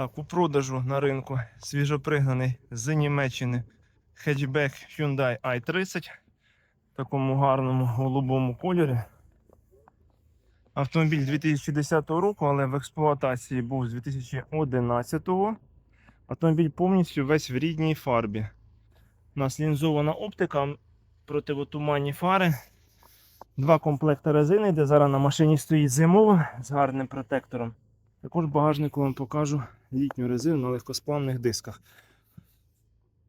Так, у продажу на ринку свіжопригнаний з Німеччини хетчбек Hyundai i30 в такому гарному голубому кольорі. Автомобіль 2010 року, але в експлуатації був з 2011 Автомобіль повністю весь в рідній фарбі. У нас лінзована оптика, противотуманні фари. Два комплекти резини, де зараз на машині стоїть зимова з гарним протектором. Також багажнику вам покажу літню резину на легкосплавних дисках.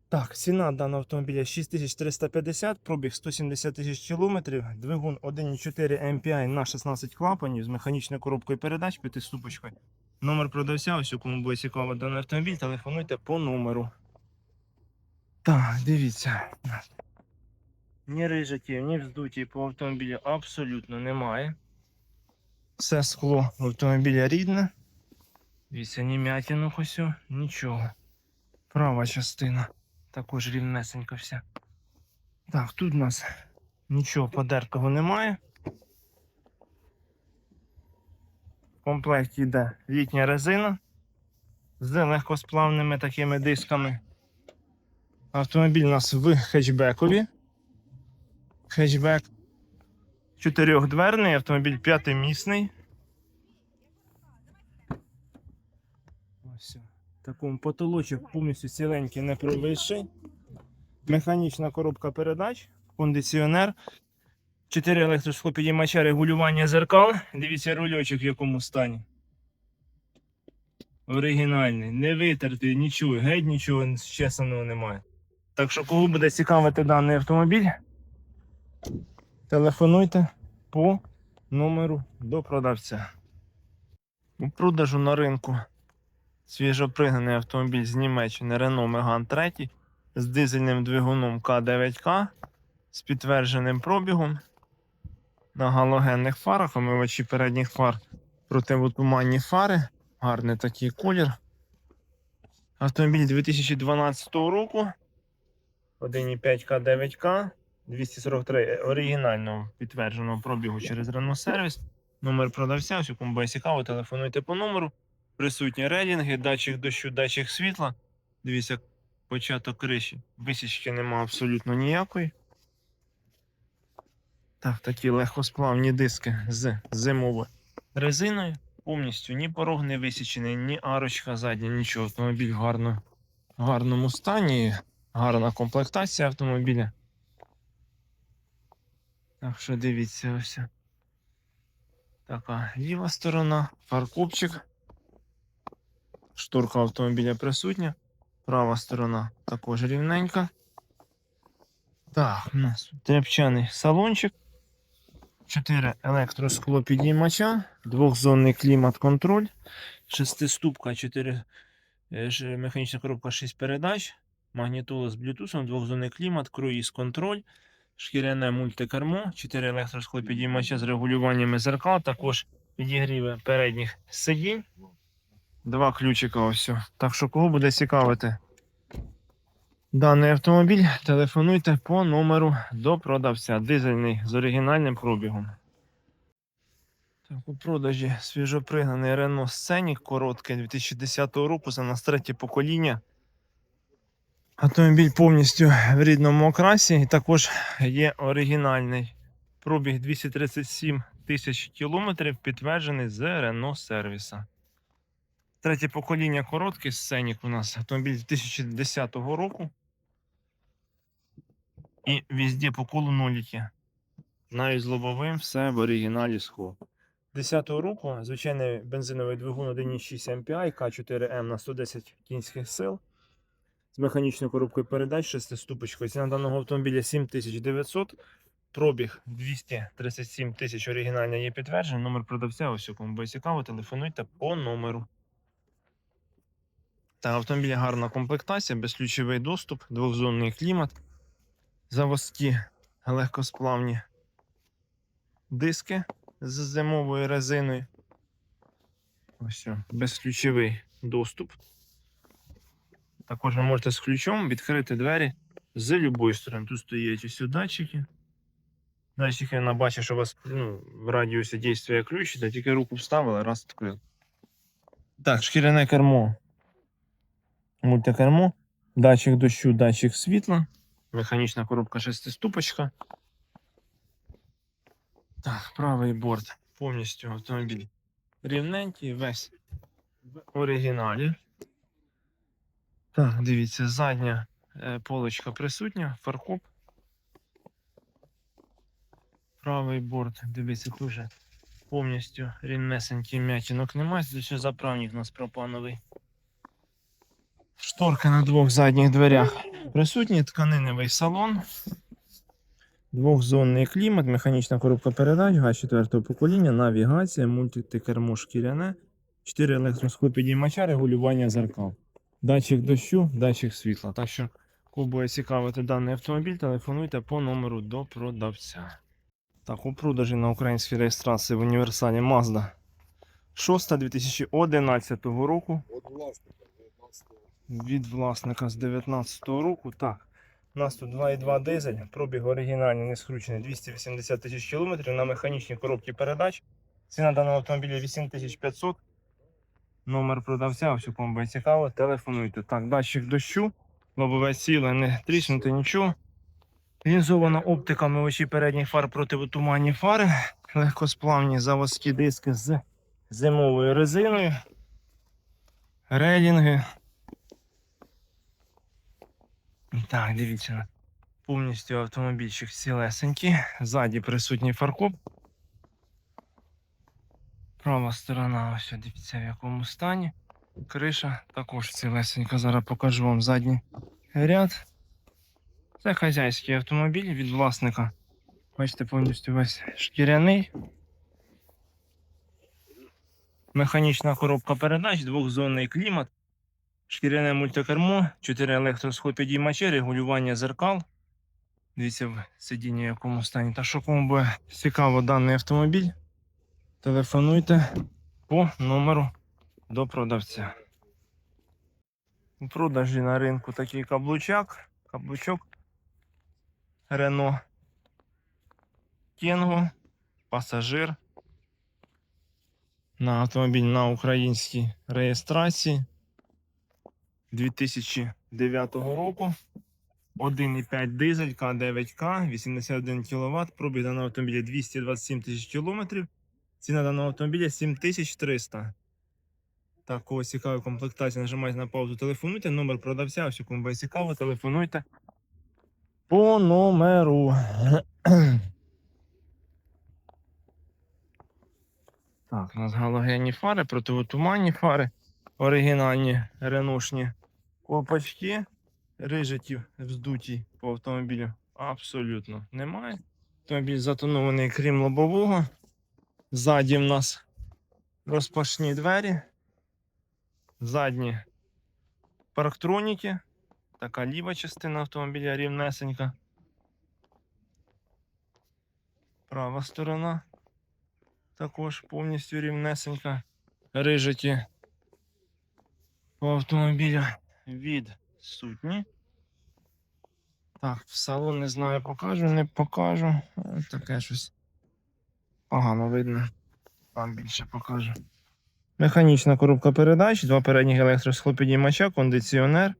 Так, ціна даного автомобіля 6350, пробіг 170 тисяч кілометрів, двигун 1.4 MPI на 16 клапанів з механічною коробкою передач п'ятиступочкою. Номер продавця, ось кому буде цікаво даний автомобіль, телефонуйте по номеру. Так, дивіться. Ні рижиків, ні вздутів по автомобілю абсолютно немає. Все скло автомобіля рідне. Дивіться, ні м'ятінок ось, нічого. Права частина також рівнесенька вся. Так, тут у нас нічого подертого немає. В комплекті йде літня резина з легкосплавними такими дисками. Автомобіль у нас в хетчбекові. Хетчбек чотирьохдверний, автомобіль п'ятимісний. Ось. в Такому потолочок повністю ціленький, не провисший. Механічна коробка передач, кондиціонер. 4 електросхопідіймача регулювання зеркал. Дивіться рульочок в якому стані. Оригінальний, не витертий, нічого, геть нічого щесаного немає. Так що, кого буде цікавити даний автомобіль, телефонуйте по номеру до продавця. У продажу на ринку свіжопригнаний автомобіль з Німеччини Renault Megane 3 з дизельним двигуном К9К з підтвердженим пробігом на галогенних фарах, омивачі передніх фар, противотуманні фари, гарний такий колір. Автомобіль 2012 року. 1,5 К9К, 243 оригінального підтвердженого пробігу через Renault Service. Номер продавця, ось кому цікаво, телефонуйте по номеру. Присутні релінги, датчик дощу, датчик світла. Дивіться, початок криші. Висічки нема абсолютно ніякої. Так, такі легкосплавні диски з зимовою резиною. Повністю ні порог не висічений, ні арочка задня, нічого. Автомобіль в гарно, гарному стані. Гарна комплектація автомобіля. Так що дивіться ось. Така ліва сторона, фаркопчик. Шторка автомобіля присутня. Права сторона також рівненька. Так, у нас тряпчаний салончик. 4 електросклопідіймача, двохзонний клімат-контроль, шестиступка, 4 механічна коробка 6 передач, магнітола з блютусом, двохзонний клімат, круїз контроль, шкіряне мультикермо, 4 електросклопідіймача з регулюваннями зеркал, також підігріви передніх сидінь. Два ключика ось. Так що кого буде цікавити даний автомобіль, телефонуйте по номеру до продавця. Дизельний з оригінальним пробігом. Так, у продажі свіжопригнаний Renault Scenic короткий 2010 року. Це нас третє покоління. Автомобіль повністю в рідному окрасі і також є оригінальний пробіг 237 тисяч кілометрів, підтверджений з Renault сервіса. Третє покоління короткий сценік у нас автомобіль 2010 року. І везде по колу ноліки. Навіть з лобовим все в оригіналі скло. 10 року звичайний бензиновий двигун 1.6 MPI К4М на 110 кінських сил. З механічною коробкою передач, шестиступочкою. Ціна даного автомобіля 7900. Пробіг 237 тисяч оригінальний є підтверджений. Номер продавця, ось кому цікаво, телефонуйте по номеру. Та автомобіль гарна комплектація, безключовий доступ, двохзонний клімат, заводські легкосплавні диски з зимовою резиною. Ось, безключовий доступ. Також ви можете з ключом відкрити двері з будь-якої сторони. Тут стоять ось датчики. Датчики вона бачить, що у вас ну, в радіусі дійствує ключ, та тільки руку вставили, раз відкрили. Так, шкіряне кермо мультикермо, датчик дощу, датчик світла, механічна коробка шестиступочка. Так, правий борт повністю автомобіль рівненький, весь в оригіналі. Так, дивіться, задня е, полочка присутня, фаркоп. Правий борт, дивіться, дуже повністю рівнесенький м'ятінок немає, ще заправник у нас пропановий. Шторка на двох задніх дверях присутні, тканиневий салон. Двохзонний клімат, механічна коробка передач, газ четвертого покоління, навігація, мультикермо шкіряне, 4 електросклопідіймача, регулювання зеркал. Датчик дощу, датчик світла. Так що, кого буде цікавити даний автомобіль, телефонуйте по номеру до продавця. Так, у продажі на українській реєстрації в універсалі Mazda 6 2011 року. От власника 19 Від власника з 2019 року. Так. У нас тут 2,2 дизель, пробіг оригінальний, не скручений 280 тисяч кілометрів на механічній коробці передач. Ціна даного автомобіля 8500. Номер продавця, ось кому буде цікаво, телефонуйте. Так, датчик дощу, лобове сіле, не тріснути нічого. Лінзована оптика мивачі передніх фар противотуманні фари, легкосплавні заводські диски з зимовою резиною, рейлінги. Так, дивіться. Повністю автомобільчик цілесенький. Ззаді присутній фаркоп. Права сторона, ось дивіться в якому стані. Криша також цілесенька. Зараз покажу вам задній ряд. Це хазяйський автомобіль від власника. Бачите, повністю весь шкіряний. Механічна коробка передач, двохзонний клімат. Шкіряне мультикермо, 4 електросхопідіймачі, регулювання зеркал. Дивіться в сидінні в якому стані. Та що кому буде цікаво даний автомобіль, телефонуйте по номеру до продавця. У продажі на ринку такий каблучак, каблучок Рено Кенго, пасажир. На автомобіль на українській реєстрації. 2009 року. 1,5 дизель К9К, 81 кВт, пробіг даного автомобіля 227 тисяч кілометрів. Ціна даного автомобіля 7300. Так, кого цікавої комплектації, нажимайте на паузу, телефонуйте. Номер продавця, ось кому буде цікаво, телефонуйте. По номеру. Так, у нас галогенні фари, противотуманні фари, оригінальні реношні Копачки рижиків вздуті по автомобілю абсолютно немає. Автомобіль затонований крім лобового. Ззаді в нас розпашні двері. Задні парктроніки. Така ліва частина автомобіля рівнесенька. Права сторона також повністю рівнесенька. Рижиті по автомобілю відсутні. Так, в салон не знаю, покажу, не покажу. Таке щось погано видно. Там більше покажу. Механічна коробка передач, два передніх електросхлопідіймача, кондиціонер.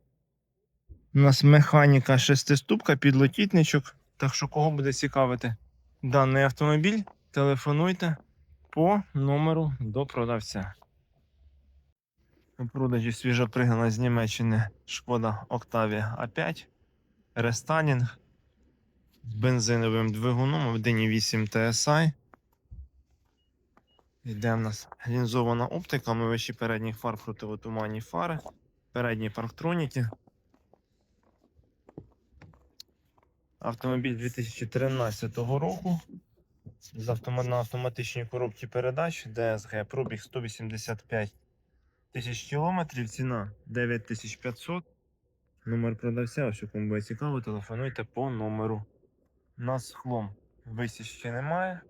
У нас механіка шестиступка, підлокітничок. Так що, кого буде цікавити даний автомобіль, телефонуйте по номеру до продавця. У продажі свіжо пригнана з Німеччини шкода Octavia A5 рестайлінг з бензиновим двигуном 1.8 TSI. Йде в нас лінзована оптика, мивачі передніх фар противотуманні фари, передні парктроніки. Автомобіль 2013 року. З автомат на автоматичній коробці передач DSG пробіг 185 тисяч кілометрів, ціна 9500. Номер продавця, ось кому буде цікаво, телефонуйте по номеру. У нас з хлом висічки немає.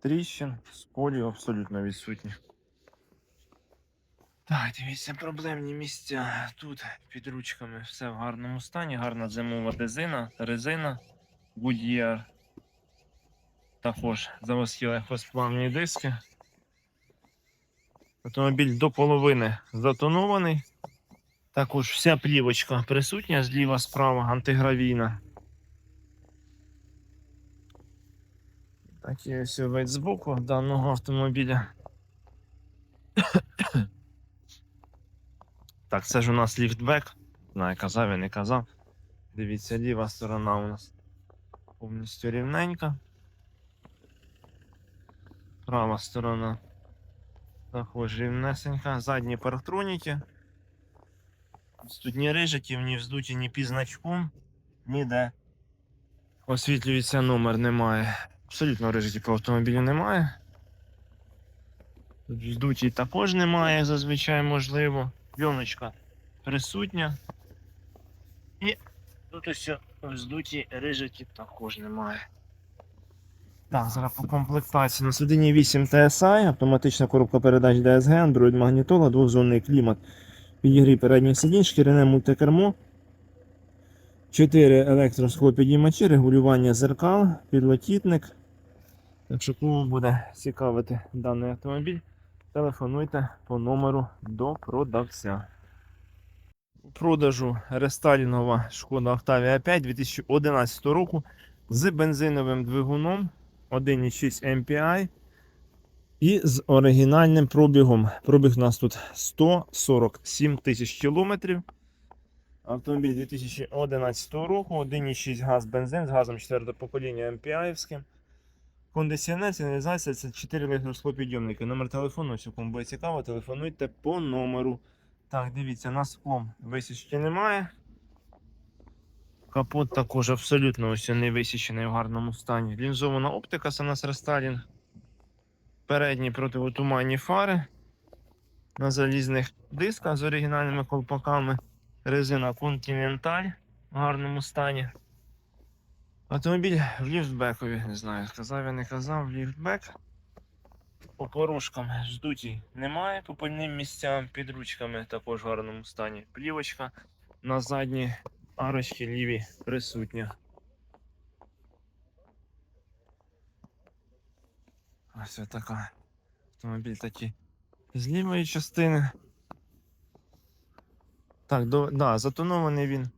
Тріщин, сколів абсолютно відсутні. Так, дивіться, проблемні місця. Тут під ручками все в гарному стані, гарна зимова резина, резина, Goodyear. Також заводські легкосплавні диски. Автомобіль до половини затонований. Також вся плівочка присутня зліва справа антигравійна. Такий ось вид збоку даного автомобіля. Так, це ж у нас ліфтбек. Знаю, казав я не казав. Дивіться, ліва сторона у нас повністю рівненька. Права сторона також рівнесенька. Задні парктроніки. Тут ні рижиків, ні вздуті, ні під значком, ніде. Освітлюється номер немає. Абсолютно рижиків по автомобілю немає. Тут вздуті також немає, зазвичай можливо. Пленочка присутня. І тут ось вздуті рижиків також немає. Так, зараз по комплектації. На судині 8 TSI, автоматична коробка передач DSG, Android магнітола, двохзонний клімат, підігрів передніх сидінь, шкіряне мультикермо, 4 електросхлопідіймачі, регулювання зеркал, підлокітник. Так що кому буде цікавити даний автомобіль, телефонуйте по номеру до продавця. У продажу рестайлінгова шкода Octavia 5 2011 року з бензиновим двигуном 1,6 MPI і з оригінальним пробігом. Пробіг у нас тут 147 тисяч кілометрів. Автомобіль 2011 року, 1,6 газ бензин з газом 4 покоління MPI-вським. Кондиціонер, сигналізація це 4 електросклопідйомники. Номер телефону, якщо кому буде цікаво, телефонуйте по номеру. Так, дивіться, на склом висічки немає. Капот також абсолютно ось не висічений в гарному стані. Лінзована оптика, це у. Передні противотуманні фари. На залізних дисках з оригінальними колпаками. Резина Continental в гарному стані. Автомобіль в ліфтбекові, не знаю, сказав я не казав, ліфтбек. По порушкам здуті немає, по пальним місцям під ручками також в гарному стані. Плівочка на задні арочки ліві присутня. Ось така. Автомобіль такий з лівої частини. Так, до, да, затонований він.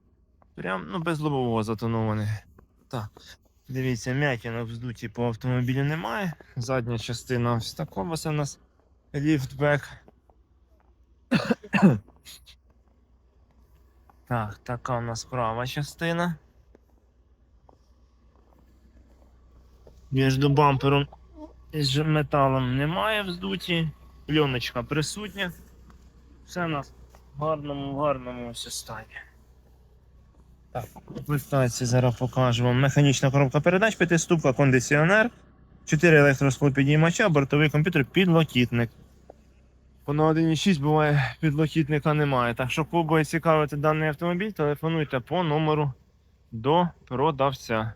Прям ну, без лобового затонований. Так. Дивіться, м'ятінок вздуті по автомобілю немає. Задня частина ось такого. Це у нас ліфтбек. Так, така у нас права частина. Між бампером з металом немає вздуті. Пленочка присутня. Все у нас в гарному, гарному стані. Так, комплектації зараз покажу вам. Механічна коробка передач, п'ятиступка, кондиціонер, 4 електросклопідіймача, бортовий комп'ютер, підлокітник. По на 1.6 буває підлокітника немає. Так що, кого буде цікавити даний автомобіль, телефонуйте по номеру до продавця.